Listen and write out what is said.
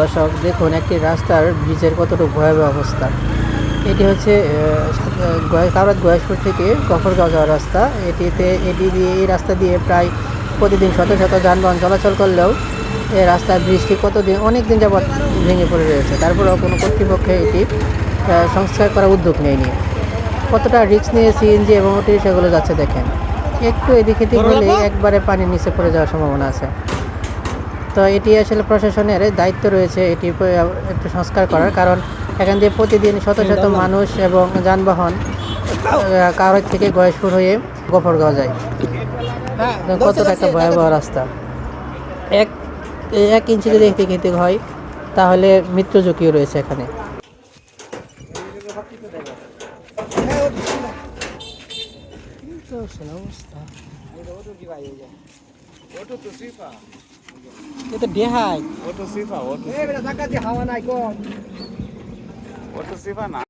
দর্শক, দেখুন একটি রাস্তার ব্রিজের কতটুকু ভয়াবহ অবস্থা। এটি হচ্ছে কারত গয়েশপুর থেকে গফরগাঁও যাওয়ার রাস্তা। এটিতে, এটি দিয়ে, এই রাস্তা দিয়ে প্রায় প্রতিদিন শত শত যানবাহন চলাচল করলেও এই রাস্তার ব্রিজটি কতদিন অনেক দিন যাবৎ ভেঙে পড়ে রয়েছে। তারপরেও কোনো কর্তৃপক্ষে এটি সংস্কার করার উদ্যোগ নেয়নি। কতটা রিস্ক নিয়ে সিএনজি এবং অটো রিক্সাগুলো যাচ্ছে দেখেন। একটু এদিকে এদিক হলে একবারে পানির নিচে পড়ে যাওয়ার সম্ভাবনা আছে। তো এটি আসলে প্রশাসনের দায়িত্ব রয়েছে এটি একটু সংস্কার করার। কারণ এখান দিয়ে প্রতিদিন শত শত মানুষ এবং যানবাহন কারোর থেকে গয়েশপুর হয়ে গফরগাঁও যায়। তো কতটা একটা ভয়াবহ রাস্তা। এক এক ইঞ্চি যদি এদিক হয় তাহলে মৃত্যু ঝুঁকিও রয়েছে এখানে। এটা ডেহাই ওটা সিফা অটো সিফা না।